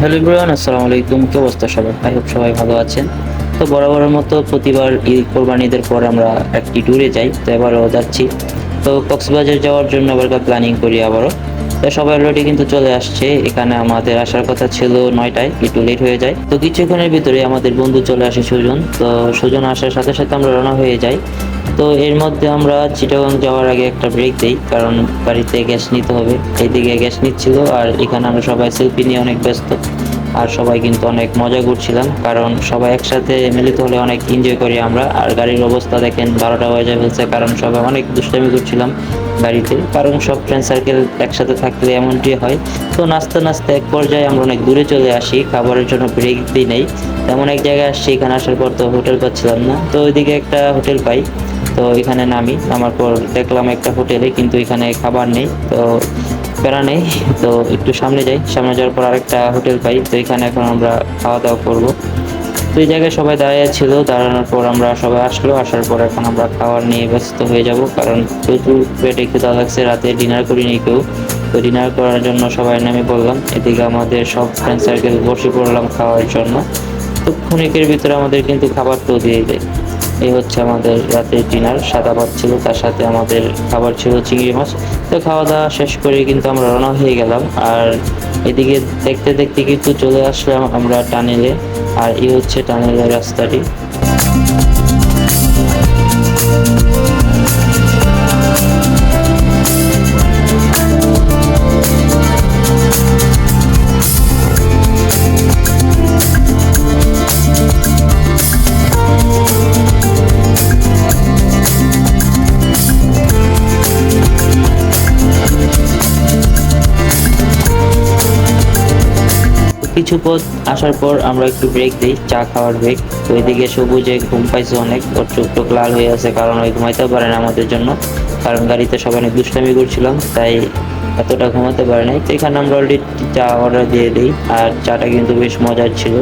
Hello Ibrahim আসসালামু আলাইকুম। কি অবস্থা সবাই আই হোপ সবাই ভালো আছেন। তো বরাবরের মতো প্রতিবার ঈদ কোরবানি ঈদের পর আমরা একটি ট্যুরে যাই, তো এবারও যাচ্ছি। তো কক্সবাজার যাওয়ার জন্য আবার প্ল্যানিং করি আবারও। তো সবাই অলরেডি কিন্তু চলে আসছে। এখানে আমাদের আসার কথা ছিল নয়টায়, একটু লেট হয়ে যায়। তো কিছুক্ষণের ভিতরে আমাদের বন্ধু চলে আসে সুজন। তো সুজন আসার সাথে সাথে আমরা রওনা হয়ে যাই। তো এর মধ্যে আমরা চিটাগং যাওয়ার আগে একটা ব্রেক দিই, কারণ বাড়িতে গ্যাস নিতে হবে। এইদিকে গ্যাস নিচ্ছিল, আর এখানে আমরা সবাই সেলফি নিয়ে অনেক ব্যস্ত। আর সবাই কিন্তু অনেক মজা করছিলাম, কারণ সবাই একসাথে মিলিত হলে অনেক এনজয় করি আমরা। আর গাড়ির অবস্থা দেখেন, বারোটা বাজে ফেলছে, কারণ সবাই অনেক দুষ্টামি করছিলাম গাড়িতে কারণ সব ফ্রেন্ড সার্কেল একসাথে থাকলে এমনটি হয়। তো নাচতে নাচতে এক পর্যায়ে আমরা অনেক দূরে চলে আসি, খাবারের জন্য ব্রেক দিই নেই। তেমন এক জায়গায় আসছি, এখানে আসার পর তো হোটেল পাচ্ছিলাম না। তো ওইদিকে একটা হোটেল পাই। তো এখানে নামি। নামার পর দেখলাম একটা হোটেলে, কিন্তু এখানে খাবার নেই, তো প্যারা নেই। তো একটু সামনে যাই। সামনে যাওয়ার পর আরেকটা হোটেল পাই। তো এখানে এখন আমরা খাওয়া দাওয়া করব। তো এই জায়গায় সবাই দাঁড়িয়ে ছিল। দাঁড়ানোর পর আমরা সবাই আসলো। আসার পর এখন আমরা খাবার নিয়ে ব্যস্ত হয়ে যাব, কারণ প্রচুর পেটে ক্ষুধা লাগছে। রাতে ডিনার করিনি কেউ। তো ডিনার করার জন্য সবাই নামে বললাম, এদিকে আমাদের সব ফ্রেন্ড সার্কেল বসে পড়লাম খাওয়ার জন্য। তো ক্ষণিকের ভিতরে আমাদের কিন্তু খাবার তো দিয়ে দেয়। এই হচ্ছে আমাদের রাতের ডিনার। সাদা ভাত ছিল, তার সাথে আমাদের খাবার ছিল চিংড়ি মাছ। তো খাওয়া দাওয়া শেষ করে কিন্তু আমরা রওনা হয়ে গেলাম। আর এদিকে দেখতে দেখতে কিন্তু চলে আসলাম আমরা টানেলে। আর এই হচ্ছে টানেলের রাস্তাটি। কিছু পথ আসার পর আমরা একটু ব্রেক দিই, চা খাওয়ার ব্রেক তো এদিকে সবুজে ঘুম পাইছে অনেক, ওর চোখ টোক লাল হয়ে আছে কারণ ওই ঘুমাইতে পারে না আমাদের জন্য। কারণ গাড়িতে সবাই অনেক দুষ্টামি করছিলাম, তাই এতটা ঘুমাতে পারে নাই। তো এখানে আমরা অলরেডি চা অর্ডার দিয়ে দিই, আর চাটা কিন্তু বেশ মজার ছিল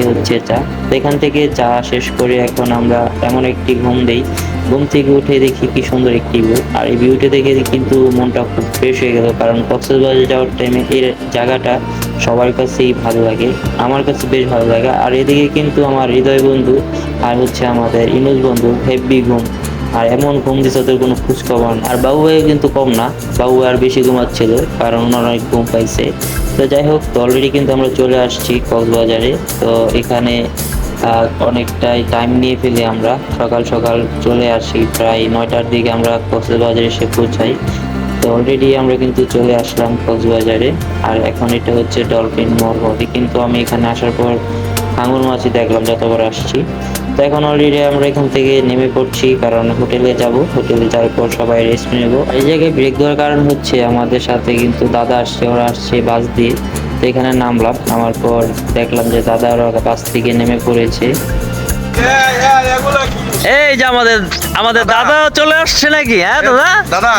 এ হচ্ছে চা। তো এখান থেকে চা শেষ করে এখন আমরা এমন একটি ঘুম দেই। ঘুম থেকে উঠে দেখি কি সুন্দর একটি ভিউ আর এই ভিউটা দেখে কিন্তু মনটা খুব ফ্রেশ হয়ে গেল, কারণ কক্সবাজার যাওয়ার টাইমে এর জায়গাটা সবার কাছেই ভালো লাগে, আমার কাছে বেশ ভালো লাগে। আর এদিকে কিন্তু আমার হৃদয় বন্ধু আর হচ্ছে আমাদের ইনুজ বন্ধু হেভি ঘুম। আর এমন ঘুম দিচ্ছে ওদের কোনো খোঁজখবর। আর বাবু ভাই কিন্তু কম না, বাবু আর বেশি ঘুমাচ্ছিল, কারণ ওনার অনেক ঘুম পাইছে। তো যাই হোক, তো অলরেডি কিন্তু আমরা চলে আসছি কক্সবাজারে। তো এখানে অনেকটাই টাইম নিয়ে ফেলি আমরা। সকাল সকাল চলে আসি, প্রায় নয়টার দিকে আমরা কক্সবাজারে এসে পৌঁছাই। তো অলরেডি আমরা কিন্তু চলে আসলাম কক্সবাজারে। আর এখন এটা হচ্ছে ডলফিন মরহদি কিন্তু আমি এখানে আসার পর আঙুর মাছই দেখলাম, যতবার আসছি। তো এখন অলরেডি আমরা এখান থেকে নেমে পড়ছি, কারণ হোটেলে যাব। হোটেলে যাওয়ার পর সবাই রেস্ট নেব। এই জায়গায় ব্রেক দেওয়ার কারণ হচ্ছে আমাদের সাথে কিন্তু দাদা আসছে, ওরা আসছে বাস দিয়ে। তো এখানে নামলাম, নামার পর দেখলাম যে দাদা ওরা বাস থেকে নেমে পড়েছে। এই যে আমাদের আমাদের দাদা। চলে আসছে নাকি? হ্যাঁ দাদা? দাদা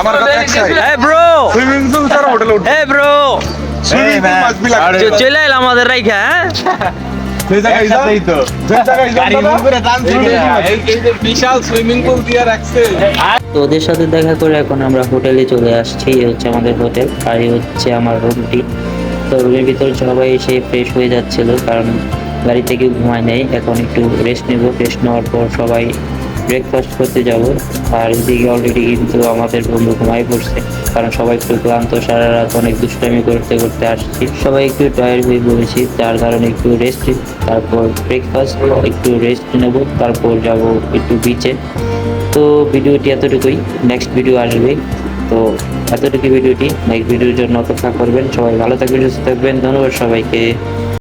আমার কথা এক সাইড। এই ব্রো। সুইমিং পুল ছাড়া হোটেল উঠবে। এই ব্রো। সুইমিং পুল মাছ বি লাগবে। চলে এলাম আমাদের রাইখা হ্যাঁ? সেই জায়গায় যাও। সেই জায়গায় যাও বিশাল সুইমিং পুল দিয়ে রাখছে। তো ওদের সাথে দেখা করে এখন আমরা হোটেলে চলে আসছি। এই হচ্ছে আমাদের হোটেল আর এই হচ্ছে আমার রুমটি তো রুমের ভিতর সবাই এসে ফ্রেশ হয়ে যাচ্ছিল কারণ গাড়ি থেকে ঘুমায় নেই। এখন একটু রেস্ট নেব। রেস্ট নেওয়ার পর সবাই ব্রেকফাস্ট করতে যাব। আর এদিকে অলরেডি কিন্তু আমাদের বন্ধু ঘুমাই পড়ছে। কারণ সবাই একটু ক্লান্ত। সারা রাত অনেক দুষ্টামি করতে করতে আসছি। সবাই একটু টায়ার্ড হয়ে পড়েছি। যার কারণে একটু রেস্ট তারপর ব্রেকফাস্ট একটু রেস্ট নেব। তারপর যাব একটু বিচে তো ভিডিওটি এতটুকুই। নেক্সট ভিডিও আসবে। তো এতটুকু ভিডিওটি। নেক্সট ভিডিওর জন্য অপেক্ষা করবেন। সবাই ভালো থাকবেন, সুস্থ থাকবেন। ধন্যবাদ সবাইকে।